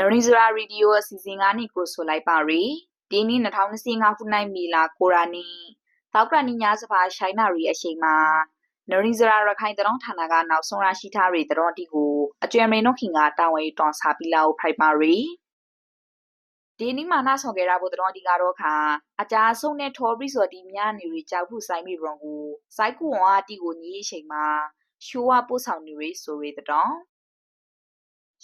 နရီဇရာရေဒီယိုအစီအစဉ်ကနေကိုဆိုလိုက်ပါရီဒီနေ့2025ခုနှစ်မီလာကိုရာနီသောက်ကရနီညာစပါရှိုင်းနာရီအချိန်မှာနရီဇရာရခိုင်တရောင်းဌာနကနောက်ဆုံးရရှိထားရီတရောတီကိုအကျွမ်းမေနှုတ်ခင်ကတာဝန်ယူတွန်စာပီလာကိုဖိုက်ပါရီဒီနေ့မှနာဆောင်ခဲ့ရဖို့တရောတီကတော့ခါအကြအဆုံးနဲ့ထော်ပြီးဆိုဒီမြနေရီကြောက်ခုဆိုင်မီဘရွန်ကိုစိုက်ကူဝါတီကိုညီအချိန်မှာရှိုးဝပို့ဆောင်နေရီဆိုရီတရော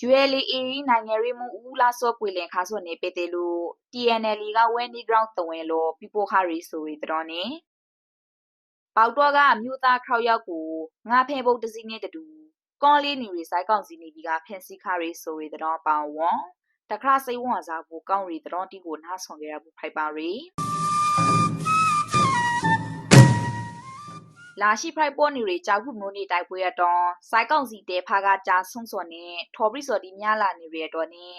ULA နိုင်ငံရေးမှုဦးလာစောပွေလင်ခါစောနေပေတေလို့ TNL ကဝဲနီဂရောင်းတဝင်လို့ပြပိုခါရီဆိုရီတော်နေပေါတော့ကအမျိုးသားခေါရောက်ကိုငါဖဲဘုတ်တစီနဲ့တူကောလေးနေရီဆိုင်ကောင်စီနေပြီးကဖန်စီခါရီဆိုရီတော်ပောင်ဝွန်တခါစိတ်ဝွန်စားကိုကောင်းရီတော်တီကိုနားဆောင်ကြရဖို့ဖိုက်ပါရီ လာရှိဖရိုက်ပေါ်နေရီကြောက်ခုမျိုးနေတိုက်ပွဲရတော့စိုက်ကောင်စီတဲဖာကကြာဆုံစော်နဲ့ထော်ပရိစော်ဒီမြလာနေရတော့နဲ့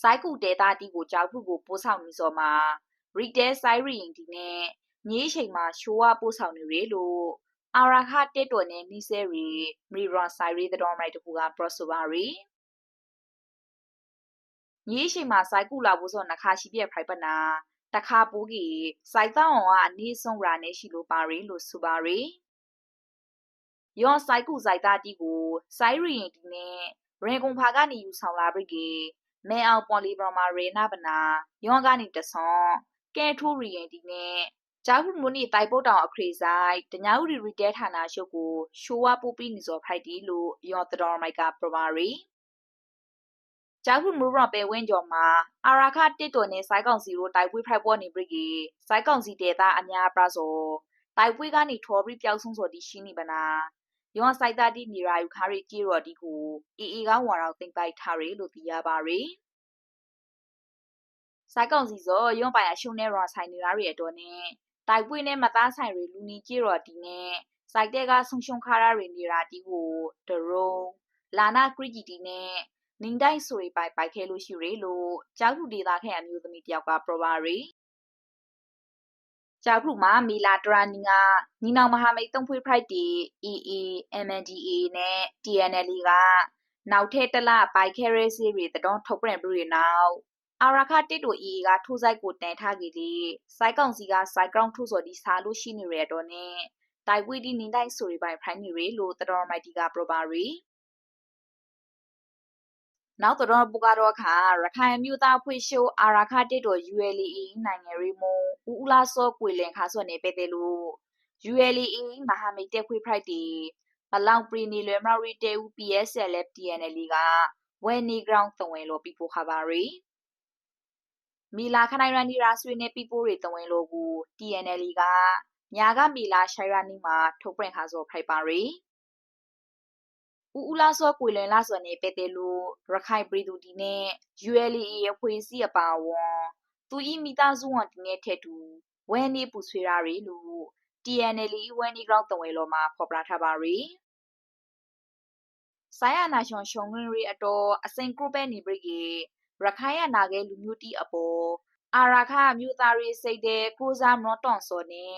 စိုက်ကူတဲတာတီကိုကြောက်ခုကိုပိုးဆောင်နေစော်မှာရီတဲဆိုင်ရီရင်ဒီနဲ့ညေးချိန်မှာရှိုးဝပိုးဆောင်နေရလို့အာရာခတက်တော်နဲ့နီဆယ်ရီမီရွန်ဆိုင်ရီတော်မိုက်တခုကပရော့ဆိုပါရီညေးချိန်မှာစိုက်ကူလာဖို့ဆိုနှခါရှိပြဖရိုက်ပနာတခါပိုးကြီးစိုက်တောင်းအောင်ကအနည်းဆုံးရာနဲ့ရှိလို့ပါရီလို့ဆိုပါရီ ယောစိုက်ကူစိုက်သားတီကိုစိုက်ရီရင်ဒီနဲ့ရင်ကုန်ဖာကနေယူဆောင်လာပြီကေမဲအောင်ပေါ်လီဘရမာရေနာပနာယောကနေတဆွန်ကဲထူရီရင်ဒီနဲ့ဂျာဟုမူနီတိုင်ပုတ်တောင်အခရီဆိုင်တညာဥရီရီတဲဌာနရှုပ်ကိုရှိုးဝပူပီနီဇော်ဖိုက်တီလို့ယောတတော်မိုက်ကပရမာရီဂျာဟုမူရပဲဝင်းကျော်မှာအာရာခတစ်တော်နဲ့စိုက်ကောင်စီရိုတိုက်ပွေးဖိုက်ပေါ်နေပြီကေစိုက်ကောင်စီတေတာအများပရာစောတိုက်ပွေးကနေထော်ပြီးပျောက်ဆုံးစော်ဒီရှိနေပနာ ယောစိုက်တာဒီနေရာယူခါရီကြီးရော်ဒီကိုအေအေကဝါရောက်တင်ပိုက်ထားရလို့သိရပါရီစိုက်ကောင်စီစောရွန်ပိုင်အရှုံးနဲ့ရွာဆိုင်နေရရဲ့အတွက်နဲ့တိုက်ပွေးနဲ့မသားဆိုင်ရီလူနီကြီးရော်ဒီနဲ့စိုက်တဲ့ကဆုံရှုံခါရရီနေရာဒီကိုဒရိုလာနာခရီဂျီတီနဲ့နင်းတိုင်းဆိုရီပိုင်ပိုက်ခဲလို့ရှိရလို့ကြောက်ခုဒေတာခဲအမျိုးသမီးတယောက်ကပရပါရီ ကြောက်ခုမှာမီလာတရာနီကညီနောင်မဟာမိတ်သုံးဖွေးဖရိုက်တီ EE MNDA နဲ့ TNL ကနောက်ထပ်တလပိုက်ခဲရဲစီရီတတော်ထုတ်ပြန်ပြီးနောက်အာရခတစ်တို့ EE ကထိုးဆိုင်ကိုတန်ထားကြသည်စိုက်ကောင်စီကစိုက်ကောင်ထိုးစော်ဒီစားလို့ရှိနေရတော့နဲ့တိုက်ဝီဒီနင်းတိုင်းဆိုရီပိုင်ဖရိုင်းနေရလို့တတော်မိုက်တီကပရပါရီ နောက်တော့ပူကတော့ခါရခိုင်မျိုးသားဖွဲ့ရှိုးအာရခတစ်တော် ULE နိုင်ငံရီမုံဦးဦးလာစောကွေလင်ခါစောနေပဲတဲ့လို့ ULE မဟာမိတ်တက်ခွေဖိုက်တီဘလောင်ပရီနီလွယ်မရီတဲဦး PSLF TNL ကဝဲနီဂရောင်းသဝင်လို့ပြပိုခါပါရီမီလာခနိုင်ရန်ဒီရာဆွေနဲ့ပြပိုတွေသဝင်လို့ကို TNL ကညာကမီလာရှိုင်ရနီမှာထုတ်ပြန်ခါစောဖိုက်ပါရီ ဦးဦးလာစောကွေလွန်လာစောနေပဲတဲလို့ရခိုင်ပြည်သူဒီနဲ့ ULE ရဲ့ဖွေးစီအပါဝွန်သူဤမိသားစုဝန်ဒီနဲ့ထက်တူဝဲနေပူဆွေရာရီလို့ TNL ဝဲနေကောင်တဝဲလောမှာဖော်ပြထားပါရီဆိုင်ယာနာရှင်ရှုံငင်းရီအတော်အစိန်ကရုပဲနေပြီကေရခိုင်ရနာကဲလူမျိုးတီအပေါ်အာရာခမြို့သားရီစိတ်တဲ့ကိုစားမနောတွန်စောနဲ့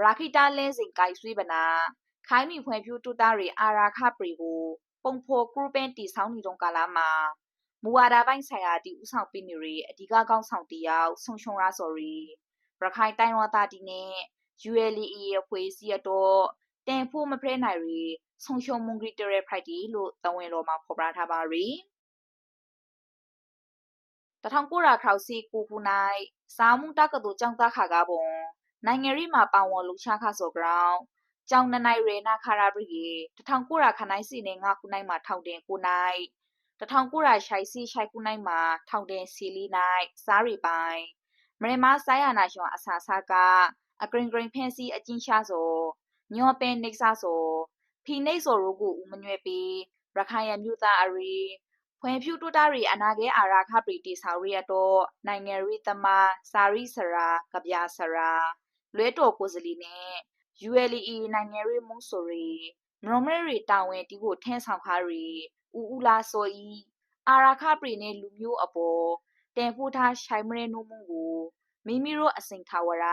ရာခိတာလင်းစင်ကိုက်ဆွေးပနာ ခိုင်းမိဖွယ်ဖြူတူတာရီအာရာခပရီကိုပုံဖော်ကရုပန်တီဆောင်နေတော့ကာလာမှာမူဝါဒပိုင်းဆိုင်ရာတီဥဆောင်ပေးနေရီအဓိကကောင်းဆောင်တယောက်ဆုံရှုံရာစော်ရီရခိုင်တိုင်းဝတာတီနဲ့ ULE ရဲ့ဖွဲ့စည်းတော့တန်ဖို့မဖရဲနိုင်ရီဆုံရှုံမုန်ဂရီတရဖိုက်တီလို့တဝင်လောမှာဖော်ပြထားပါရီတထောင်ကိုရာခေါစီကိုခုနိုင်စာမှုတကတူကြောင့်သားခါကပုံနိုင်ငံရီမှာပါဝင်လူချခါဆိုဂရောင်း ကြောင်နနိုင်ရေနာခါရာဘရီတထောင်ကိုရာခနိုင်စီနဲ့ငါခုနိုင်မှာထောင်တင်ကိုနိုင်တထောင်ကိုရာရှိုက်စီရှိုက်ခုနိုင်မှာထောင်တင်စီလီနိုင်စားရီပိုင်မရမဆိုင်ယာနာရှင်အဆာဆာကအဂရင်ဂရင်ဖန်စီအကျဉ်းရှာဆိုညောပင်နေဆာဆိုဖီနေဆိုရိုကိုဦးမညွဲပြီးရခိုင်ရမြို့သားအရီဖွင့်ဖြူတူတာရီအနာကဲအာရာခပရီတီဆော်ရီအတော့နိုင်ငံရီသမစာရီစရာကဗျာစရာလွဲတော်ကိုစလီနဲ့ ULE နိုင်ငံရီမုံဆိုရီမရမရီတာဝန်တီကိုထင်းဆောင်ခါရီဦးဦးလာဆိုဤအာရာခပရီနဲ့လူမျိုးအပေါ်တန်ဖိုးထားရှိုင်မရဲနုံမုံကိုမိမိတို့အစိန်ထာဝရ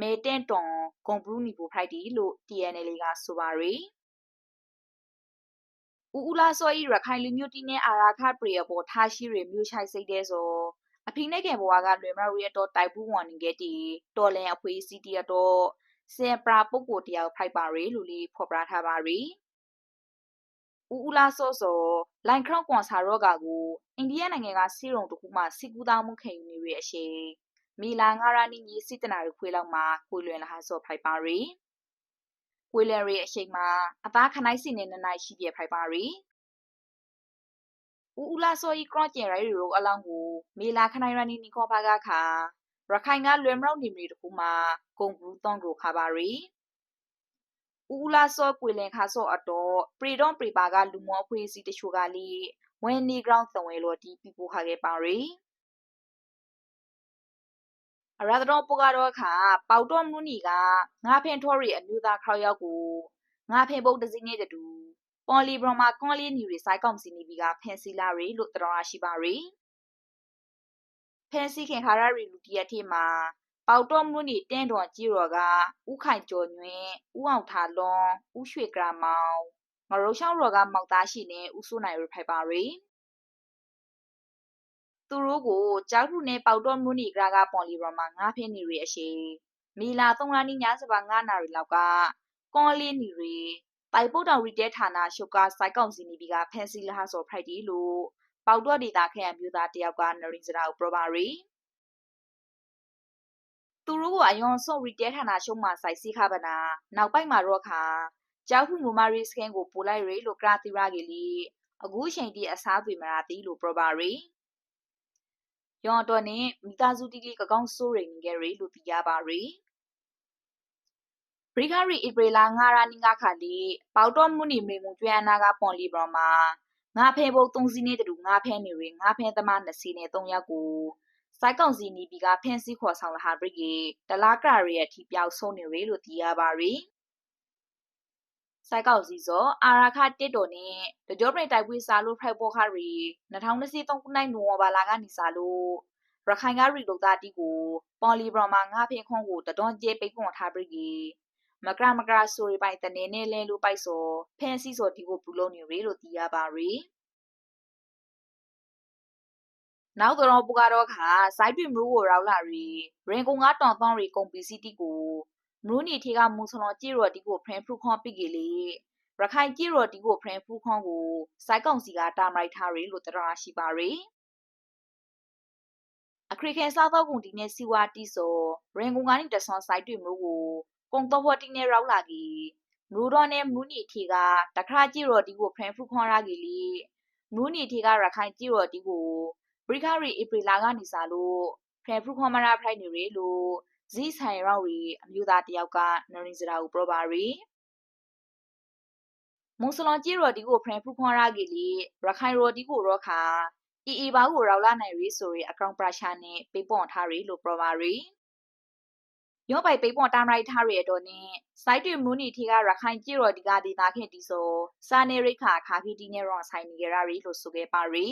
မဲတင့်တွန်ဂွန်ဘရူနီပိုဖိုက်တီလို့ TNL ကဆိုပါရီဦးဦးလာစောဤရခိုင်လူမျိုးတီနဲ့အာရာခပရိယပေါ်ထားရှိရမျိုးချိုက်စိတ်တဲ့ဆိုအဖိနေကေဘွားကလွယ်မရီတော့တိုက်ဘူးဝန်နေခဲ့တီတော်လန်အဖွေးစီတီတော့ စင်ပရာပုတ်ကိုတယောက်ဖိုက်ပါရီလူလီဖော်ပြထားပါရီဦးဦးလာစောစောလိုင်ခရော့ကွန်ဆာရော့ကကိုအိန္ဒိယနိုင်ငံကစီရုံတခုမှစီကူသားမှုခင်ယူနေရအရှိမီလာငါရာနီညီစစ်တနာရခွေးလောက်မှာကိုလွင်လာဟာစောဖိုက်ပါရီဝေလရီအရှိန်မှာအသားခနိုင်စီနေနနိုင်ရှိပြဖိုက်ပါရီဦးဦးလာစောဤကရော့ကျင်ရိုင်ရိုအလောင်းကိုမေလာခနိုင်ရနီနီခေါ်ပါကခါ ရခိုင်ကလွယ်မရောက်နေမီတခုမှာဂုံဘူးတောင်းကိုခါပါရီဦးလာစောကွေလင်ခါစောအတော်ပရီဒွန်ပရီပါကလူမောဖွေးစီတချို့ကလီဝဲနီဂရောင်းသံဝဲလော်တီပီပိုခါခဲ့ပါရီအရသတော်ပုကတော့အခါပေါတော့မူနီကငါဖင်ထော်ရီအမျိုးသားခေါရောက်ကိုငါဖင်ပုတ်တစင်းနဲ့တူပေါ်လီဘရမာကွန်လီနီရီစိုက်ကောင်စီနီဘီကဖန်စီလာရီလို့တော်ရရှိပါရီ ဖန်စီခင်ဟာရရီလူတီယက်ထေမှာပေါတော့မူနီတင်းတော်ကြီးရော်ကဥခိုင်ကျော်ညွင်ဥအောင်ထားလွန်ဥရွှေကရာမောင်ငရိုးချောင်းရော်ကမောက်သားရှိနေဥဆုနိုင်ရဖိုက်ပါရီသူတို့ကိုကြောက်ထုနဲ့ပေါတော့မူနီကရာကပွန်လီဘရမာငါဖင်းနီရီအရှိမီလာသုံးလာနီညစပါငါနာရီလောက်ကကွန်လီနီရီပိုင်ပုတ်တောင်ရီတဲဌာနရှုကစိုက်ကောင်စီနီဘီကဖန်စီလာဆိုဖရိုက်တီလို့ ပေါတော့ဒေတာခရံမျိုးသားတယောက်ကနရင်စရာကိုပရပါရီသူတို့ကအယွန်ဆုံရီတဲဌာနရှုံးမှာစိုက်စီခပါနာနောက်ပိုက်မှာတော့ခါကြောက်ခုမူမာရီစကန်ကိုပို့လိုက်ရီလို့ကရာတီရာကလေးအခုချိန်တီအစားသွေမရာတီလို့ပရပါရီယောင်တော်နဲ့မိသားစုတီလေးကကောင်းဆိုးရိန်ငယ်ရီလို့သိရပါရီဘရိခရီဧပြီလာငါရာနီငါခါလီပေါတော့မှုနီမေငုံကျွမ်းနာကပွန်လီဘရမှာ ငါဖဲဘုတ်3စီးနဲ့တူငါဖဲနေရီငါဖဲသမား2စီးနဲ့3ယောက်ကိုစိုက်ကောင်စီနီပီကဖန်စီခေါ်ဆောင်လာဟာဘရိကေတလားကရရဲ့ထီပြောက်ဆုံးနေရီလို့သိရပါရီစိုက်ကောက်စီစောအာရာခတစ်တော်နဲ့တကြောပရိတိုက်ပွေးစာလို့ဖိုက်ပေါ်ခရီ2023ခုနှစ်နိုဝင်ဘာလကနေစာလို့ရခိုင်ကရီလုတ်သားတီကိုပေါ်လီဘရမာငါဖင်ခွန်ကိုတတွန်းကျဲပိတ်ခွန်ထားပြီးကြီး မကရမကရဆိုရီပိုင်တနေနဲ့လဲလို့ပိုက်စောဖန်စီစောဒီကိုပူလုံးနေရီလို့သိရပါရီနောက်တော့ပူကတော့ခါစိုက်ပြမလို့ကိုရောက်လာရီရင်ကုန်ကတောင်တောင်းရီကုန်ပီစီတီကိုမရူနီထေကမူဆလောကြည့်ရော်ဒီကိုဖရန်ဖရူခွန်ပိကေလေရခိုင်ကြည့်ရော်ဒီကိုဖရန်ဖရူခွန်ကိုစိုက်ကောင်စီကတာမိုက်ထားရီလို့တရရှိပါရီအခရိကန်စားသောကုန်ဒီနဲ့စီဝါတီဆိုရင်ကုန်ကနေတဆွန်စိုက်တွေ့မျိုးကို ကုံတော့ဖို့တင်းနဲ့ရောက်လာကြီးမရူတော့နဲ့မူနီထေကတခါကြည့်ရော်ဒီကိုဖရန်ဖရူခွန်ရကြီးလေမူနီထေကရခိုင်ကြည့်ရော်ဒီကိုဘရိခရီဧပြီလာကနေစားလို့ဖရန်ဖရူခွန်မရာဖရိုက်နေရီလို့ဇီဆိုင်ရောက်ရီအမျိုးသားတယောက်ကနရင်စရာကိုပြောပါရီမွန်စလွန်ကြီးရော်ဒီကိုဖရန်ဖူခွန်ရာဂီလီရခိုင်ရော်ဒီကိုရောခါအီအီဘာကိုရောက်လာနိုင်ရီဆိုရီအကောင့်ပရရှာနဲ့ပေးပွန်ထားရီလို့ပြောပါရီ ရောပိုင်ပေးပွန်တာမရိုက်ထားရီအတော်နဲ့စိုက်တွင်မူနီထီကရခိုင်ကြီးရော်ဒီကဒေတာခင်တီဆိုစာနေရိခါခါခီတီနဲ့ရောဆိုင်နေကြရီလို့ဆိုခဲ့ပါရီ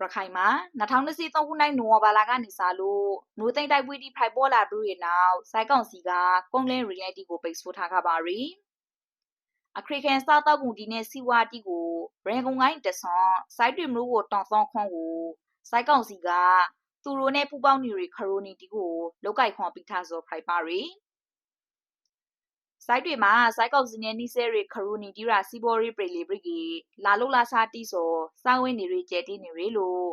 ရခိုင်မှာ2023ခုနှစ်နိုဝင်ဘာလကနေစလို့နိုသိမ့်တိုက်ပွဲတီဖိုက်ပေါ်လာပြီးရနောက်စိုက်ကောင်စီကကုန်းလင်း reality ကိုပိတ်ဆို့ထားခဲ့ပါရီအခရိကန်စားတောက်ကုန်ဒီနဲ့စီဝါတီကိုရန်ကုန်ကိုင်းတဆွန်စိုက်တွေမျိုးကိုတောင်ဆောင်ခွန်ကိုစိုက်ကောင်စီက သူတို့နဲ့ပူပေါင်းနေရခရိုနီတီကိုလောက်ကိုက်ခွန်ပိထားစောဖိုက်ပါရီစိုက်တွေမှာစိုက်ကောက်စနေနီဆဲရီခရူနီဒီရာစီဘော်ရီပရိလီပရိကီလာလုလာစာတီဆိုစောင်းဝင်းနေရီကျဲတီနေရီလို့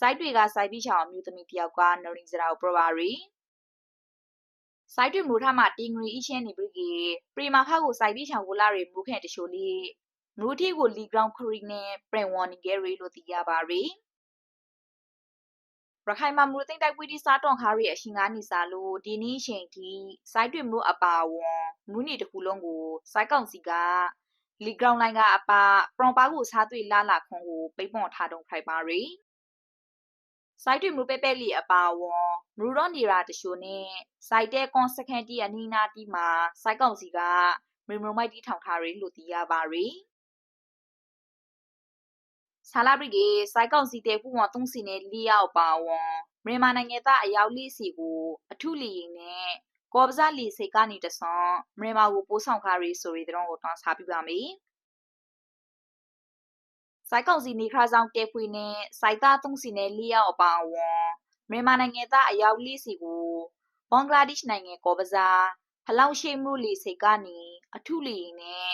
စိုက်တွေကစိုက်ပြီးချောင်အမျိုးသမီးတယောက်ကနော်ရင်စရာကိုပရပါရီစိုက်တွေမူထမှာတင်ငရီအချင်းနေပရိကီပရီမာခါကိုစိုက်ပြီးချောင်ကိုလာရီမူခဲတချို့လေးမူထီကိုလီဂရောင်းခရီနဲ့ပရင်ဝွန်နီဂယ်ရီလို့သိရပါရီ ရခိုင်မှာမူသိမ့်တိုက်ပွေးဒီစားတွန်ခါရီအရှင်ကားနေစားလို့ဒီနေ့ချိန်ထိစိုက်တွေမှုအပါဝွန်မူနီတခုလုံးကိုစိုက်ကောင်စီကလီဂရောင်းလိုင်းကအပါပရွန်ပါကိုစားတွေ့လာလာခွန်ကိုပိတ်ပွန်ထားတုံဖိုက်ပါရီစိုက်တွေမှုပဲပဲလီအပါဝွန်မူရောနေရာတရှို့နဲ့စိုက်တဲ့ကွန်စကန်တီအနီနာတီမှာစိုက်ကောင်စီကမီမိုမိုက်တီထောင်ထားရီလို့သိရပါရီ ဆာလာဘရီကေစိုက်ကောင်စီတဲ့ဖူဝွန်သုံးစီနဲ့လီယောက်ပါဝွန်မြန်မာနိုင်ငံသားအယောက်လေးစီကိုအထုလီရင်နဲ့ကောပဇာလီစိတ်ကနေတဆွန်မြန်မာကိုပိုးဆောင်ခါရီဆိုရီတဲ့တော့ကိုတွန်းစားပြပါမယ်စိုက်ကောင်စီနေခါဆောင်တဲဖွေနဲ့စိုက်သားသုံးစီနဲ့လေးယောက်အပါအဝင်မြန်မာနိုင်ငံသားအယောက်၄စီကိုဘင်္ဂလားဒေ့ရှ်နိုင်ငံကောပဇာဖလောင်ရှိမှုလီစိတ်ကနေအထုလီနဲ့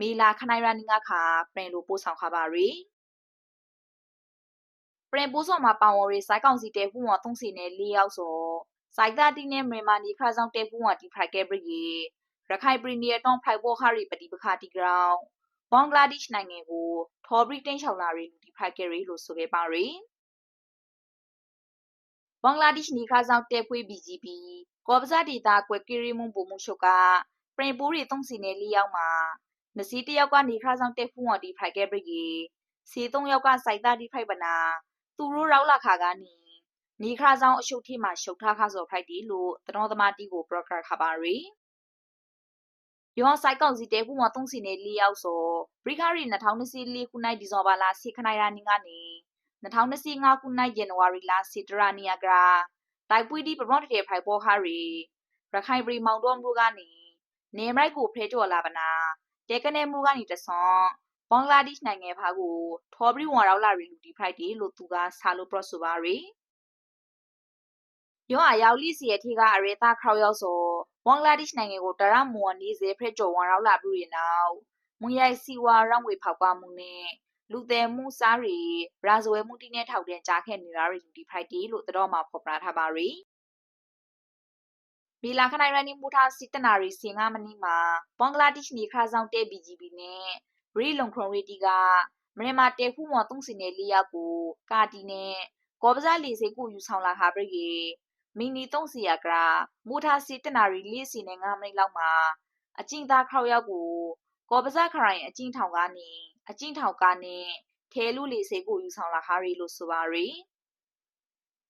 မေလာခနိုင်ရနီငါခါပြင်လိုပို့ဆောင်ခပါရီ ပြင်ပို့ဆောင်မှာပါဝင်ရီစိုက်ကောင်စီတဲဖူးဝသုံးစီနဲ့၄ယောက်ဆိုစိုက်သားတီနဲ့မြန်မာနေခါဆောင်တဲဖူးဝတီဖိုက်ကေဘရီရခိုင်ပရီနီယာတောင်ဖိုက်ဘောခရီပတိပခါတီဂရောင်ဘင်္ဂလားဒေ့ရှ်နိုင်ငံကိုထော်ဘရီတင်းချောင်လာရီလူဒီဖိုက်ကေရီလို့ဆိုခဲ့ပါရီဘင်္ဂလားဒေ့ရှ်နေခါဆောင်တဲဖွေး BGP ကောပဇာဒေတာကွယ်ကီရီမွန်ပုံမှုချုပ်ကပရင်ပူရီသုံးစီနဲ့၄ယောက်မှာနစီတယောက်ကနေခါဆောင်တဲဖူဝတီဖိုက်ကေဘရီစီသုံးယောက်ကစိုက်သားဒီဖိုက်ပနာ သူတို့ရောက်လာခါကနေနေခါဆောင်အရှုပ်ထိမှရှုပ်ထားခါစော်ဖိုက်တီလို့တတော်သမားတီကိုပရော့ကတ်ခါပါရီယောဆိုင်ကောင်စီတဲဖူဝသုံးစီနဲ့၄ယောက်ဆိုဘရီခါရီ2024ခုနှစ်ဒီဇင်ဘာလ10ခနိုင်ရာနေကနေ2025ခုနှစ်ဇန်နဝါရီလစစ်တရာနီယာကတိုက်ပွေးဒီပရော့တေဖိုင်ပေါ်ခါရီရခိုင်ပရီမောင်တော်မူကနေနေမရိုက်ကိုဖဲကြော်လာပနာတဲကနေမူကနေတဆွန် ဘင်္ဂလားဒေ့ရှ်နိုင်ငံဖာကို ထော်ဘရီဝန်ရောက်လာရီလူဒီဖိုက်တီလို့သူကဆာလိုပရော့ဆိုပါရီယောအရောက်လိစီရဲ့ထိကအရေတာခေါရောက်ဆိုဘင်္ဂလားဒေ့ရှ်နိုင်ငံကိုတရမွန်နေစေဖဲကြော်ဝန်ရောက်လာပြီးရင်နောက်မွန်ရိုက်စီဝါရောင်းဝေဖောက်ပါမှုနဲ့လူသည်မှုစားရီရာဇဝဲမှုတိနဲ့ထောက်တဲ့ကြားခဲ့နေတာရီဒီဖိုက်တီလို့တော့မှာဖော်ပြထားပါရီဘီလာခနိုင်ရနီမူထားစစ်တနာရီစင်ငါမနီမှာဘင်္ဂလားဒေ့ရှ်နေခါဆောင်တဲ့ BGB နဲ့ ရီလုံခရုံရီတီကမြန်မာတဲခုမော်သုံးစင်နဲ့လေးယောက်ကိုကာတီနဲ့ကောပဇာလီစိတ်ကိုယူဆောင်လာဟာပြရေမီနီသုံးစီယာကရာမူထားစစ်တနာရီလေးစီနဲ့ငါမိနစ်လောက်မှာအကျဉ်းသားခေါရောက်ကိုကောပဇာခရိုင်အကျဉ်းထောင်ကနေအကျဉ်းထောင်ကနေထဲလူလီစိတ်ကိုယူဆောင်လာဟာရီလို့ဆိုပါရီ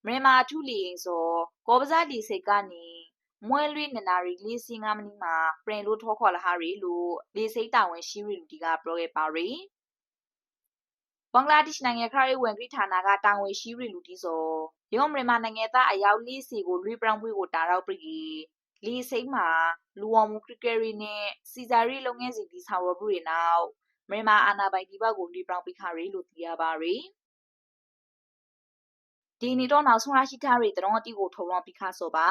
မြန်မာထူလီရင်ဆိုကောပဇာလီစိတ်ကနေ မွဲလွေးနနာရီလေးစီငါမနီမှာပြင်လို့ထောခေါ်လာဟာရီလို့လေစိတ်တာဝန်ရှိရီလူဒီကပြောခဲ့ပါရီဘင်္ဂလားဒေ့ရှ်နိုင်ငံခရီးဝင်ဂရိဌာနကတာဝန်ရှိရီလူဒီဆိုရုံးမြန်မာနိုင်ငံသားအယောက်လေးစီကိုလွေးပရောင်းပွေးကိုတာရောက်ပြီးလီစိတ်မှာလူဝမှုခရစ်ကရီနဲ့စီဇာရီလုပ်ငန်းစဉ်ဒီဆောင်ရဘူးတွေနောက်မြန်မာအာနာပိုင်ဒီဘက်ကိုလွေးပရောင်းပြီးခါရီလို့သိရပါရီဒီနေ့တော့နောက်ဆုံးရရှိထားတဲ့တရုံးအတီကိုထုံလွှမ်းပြီးခါဆိုပါ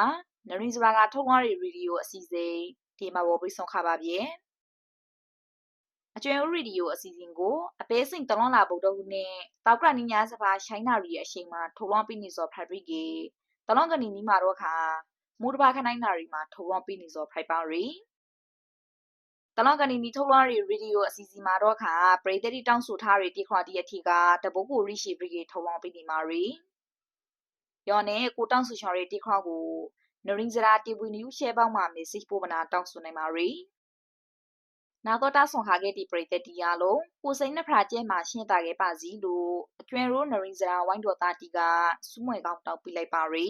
နရင်းစရာကထုတ်လွှားတဲ့ရေဒီယိုအစီအစဉ်ဒီမှာဝေါ်ပြီးဆုံးခပါပြီအကျွမ်းရေဒီယိုအစီအစဉ်ကိုအသေးစိတ်တလွန်လာဗုဒ္ဓဟူးနဲ့တောက်ကရနီညာစပါရှိုင်းနာရီရဲ့အချိန်မှာထုတ်လွှမ်းပြီးနေစောဖရတ်ရီတလွန်ကနီနီမှာတော့ခါမူတဘာခနိုင်နာရီမှာထုတ်လွှမ်းပြီးနေစောဖိုက်ပါရီတလောကနီမီထုတ်လွှားရီရေဒီယိုအစီအစဉ်မှာတော့ခါပရိသတ်တောင်းဆိုထားရီတိခွာတီအထီကတပုတ်ကိုရိရှိပရိကေထုတ်လွှမ်းပြီးနေမှာရီယောနဲ့ကိုတောင်းဆိုချော်ရီတိခွာကို နရင်းစရာတီဝီနယူရှဲပေါင်းမှာမေစစ်ပိုးမနာတောင်းဆိုနိုင်ပါရီနာတော့တာဆွန်ခါခဲ့ဒီပရိသတ်တီရလုံးကိုစိန်နှဖရာကျဲမှာရှင်းတာခဲ့ပါစီလို့အကျွမ်းရိုးနရင်းစရာဝိုင်းတော်သားတီကစူးမွေကောင်းတောက်ပြလိုက်ပါရီ